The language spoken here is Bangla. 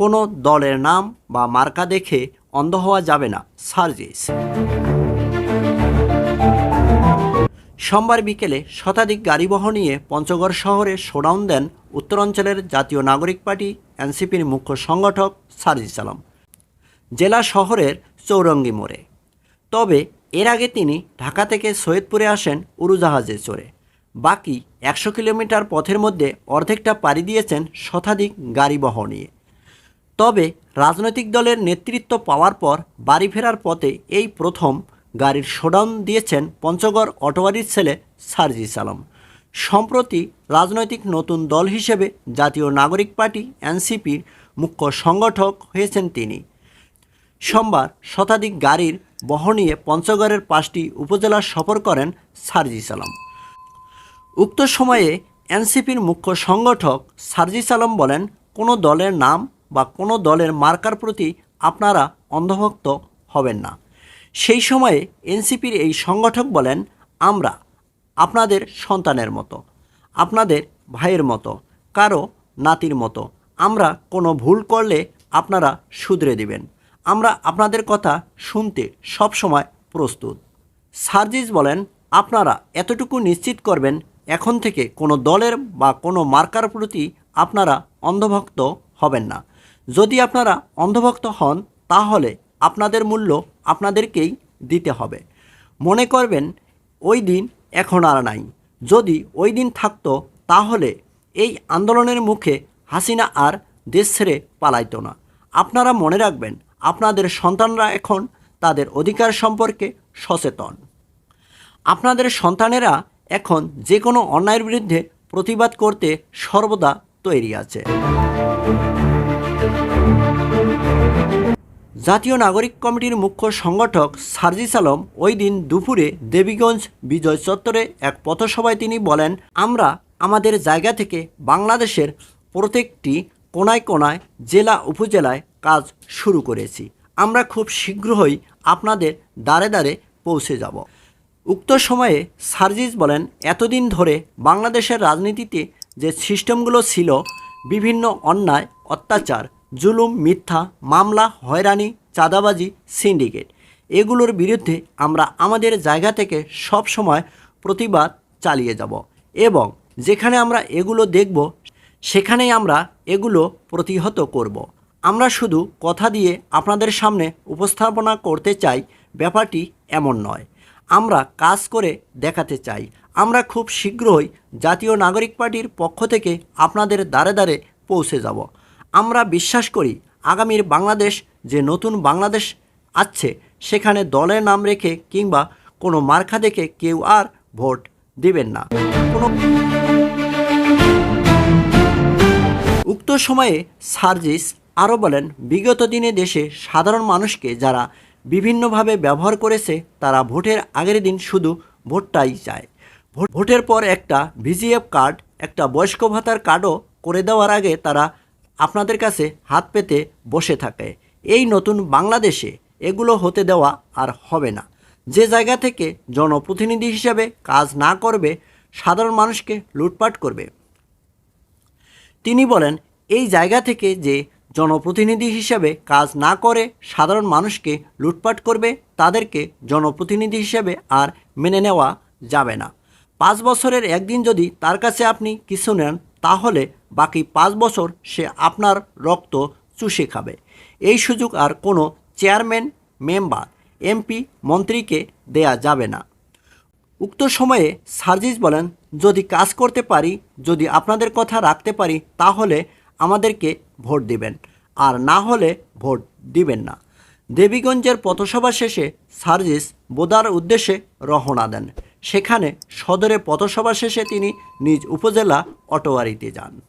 কোনো দলের নাম বা মার্কা দেখে অন্ধ হওয়া যাবে না, সার্জিস। সোমবার বিকেলে শতাধিক গাড়িবহ নিয়ে পঞ্চগড় শহরে শোডাউন দেন উত্তরাঞ্চলের জাতীয় নাগরিক পার্টি, এনসিপির মুখ্য সংগঠক সার্জিস আলম। জেলা শহরের চৌরঙ্গি মোড়ে। তবে এর আগে তিনি ঢাকা থেকে সৈয়দপুরে আসেন উড়োজাহাজে চড়ে বাকি একশো কিলোমিটার পথের মধ্যে অর্ধেকটা পাড়ি দিয়েছেন শতাধিক গাড়িবহ নিয়ে। তবে রাজনৈতিক দলের নেতৃত্ব পাওয়ার পর বাড়ি ফেরার পথে এই প্রথম গাড়ির শোডাউন দিয়েছেন পঞ্চগড় অটোয়ারির ছেলে সার্জিস আলম। সম্প্রতি রাজনৈতিক নতুন দল হিসেবে জাতীয় নাগরিক পার্টি এনসিপির মুখ্য সংগঠক হয়েছেন তিনি। সোমবার শতাধিক গাড়ির বহনিয়ে পঞ্চগড়ের পাঁচটি উপজেলা সফর করেন সার্জিস আলম। উক্ত সময়ে এনসিপির মুখ্য সংগঠক সার্জিস আলম বলেন, কোনো দলের নাম বা কোনো দলের মার্কার প্রতি আপনারা অন্ধভক্ত হবেন না। সেই সময়ে এনসিপির এই সংগঠক বলেন, আমরা, আপনাদের সন্তানের মতো, আপনাদের ভাইয়ের মতো, কারও নাতির মতো, আমরা কোনো ভুল করলে আপনারা শুধরে দিবেন। আমরা আপনাদের কথা শুনতে সবসময় প্রস্তুত। সার্জিস বলেন, আপনারা এতটুকু নিশ্চিত করবেন এখন থেকে কোনো দলের বা কোনো মার্কার প্রতি আপনারা অন্ধভক্ত হবেন না। যদি আপনারা অন্ধভক্ত হন, তাহলে আপনাদের মূল্য আপনাদেরকেই দিতে হবে। মনে করবেন, ওই দিন এখন আর নাই। যদি ওই দিন থাকতো, তাহলে এই আন্দোলনের মুখে হাসিনা আর দেশ ছেড়ে পালাইতো না। আপনারা মনে রাখবেন, আপনাদের সন্তানরা এখন তাদের অধিকার সম্পর্কে সচেতন। আপনাদের সন্তানেরা এখন যে কোনো অন্যায়ের বিরুদ্ধে প্রতিবাদ করতে সর্বদা তৈরি আছে। জাতীয় নাগরিক কমিটির মুখ্য সংগঠক সার্জিস আলম ওই দিন দুপুরে দেবীগঞ্জ বিজয় চত্বরে এক পথসভায় তিনি বলেন, আমরা আমাদের জায়গা থেকে বাংলাদেশের প্রত্যেকটি কোনায় কোনায়, জেলা উপজেলায় কাজ শুরু করেছি। আমরা খুব শীঘ্রই আপনাদের দ্বারে দ্বারে পৌঁছে যাব। উক্ত সময়ে সার্জিস বলেন, এতদিন ধরে বাংলাদেশের রাজনীতিতে যে সিস্টেমগুলো ছিল, বিভিন্ন অন্যায়, অত্যাচার, জুলুম, মিথ্যা, মামলা, হয়রানি, চাঁদাবাজি, সিন্ডিকেট, এগুলোর বিরুদ্ধে আমরা আমাদের জায়গা থেকে সব সময় প্রতিবাদ চালিয়ে যাব এবং যেখানে আমরা এগুলো দেখব, সেখানেই আমরা এগুলো প্রতিহত করব। আমরা শুধু কথা দিয়ে আপনাদের সামনে উপস্থাপনা করতে চাই, ব্যাপারটি এমন নয়। আমরা কাজ করে দেখাতে চাই। আমরা খুব শীঘ্রই জাতীয় নাগরিক পার্টির পক্ষ থেকে আপনাদের দ্বারে দ্বারে পৌঁছে যাব। আমরা বিশ্বাস করি আগামীর বাংলাদেশ যে নতুন বাংলাদেশ আছে, সেখানে দলের নাম রেখে কিংবা কোনো মার্কা দেখে কেউ আর ভোট দিবেন না। কোনো উক্ত সময়ে সার্জিস আরও বলেন, বিগত দিনে দেশে সাধারণ মানুষকে যারা বিভিন্নভাবে ব্যবহার করেছে, তারা ভোটের আগের দিন শুধু ভোটটাই চায়। ভোট- ভোটের পর একটা ভিজিএফ কার্ড, একটা বয়স্ক ভাতার কার্ডও করে দেওয়ার আগে তারা আপনাদের কাছে হাত পেতে বসে থাকে। এই নতুন বাংলাদেশে এগুলো হতে দেওয়া আর হবে না। যে জায়গা থেকে জনপ্রতিনিধি হিসাবে কাজ না করবে, সাধারণ মানুষকে লুটপাট করবে। তিনি বলেন, এই জায়গা থেকে যে জনপ্রতিনিধি হিসেবে কাজ না করে সাধারণ মানুষকে লুটপাট করবে, তাদেরকে জনপ্রতিনিধি হিসেবে আর মেনে নেওয়া যাবে না। পাঁচ বছরের একদিন যদি তার কাছে আপনি কিছু নেন, তাহলে বাকি পাঁচ বছর সে আপনার রক্ত চুষে খাবে। এই সুযোগ আর কোনো চেয়ারম্যান, মেম্বার, এমপি, মন্ত্রীকে দেয়া যাবে না। উক্ত সময়ে সার্জিস বলেন, যদি কাজ করতে পারি, যদি আপনাদের কথা রাখতে পারি, তাহলে আমাদেরকে ভোট দিবেন। আর না হলে ভোট দিবেন না। দেবীগঞ্জের পথসভা শেষে সার্জিস বোদার উদ্দেশ্যে রহনা দেন। সেখানে সদরে পথসভা শেষে তিনি নিজ উপজেলা অটোয়ারিতে যান।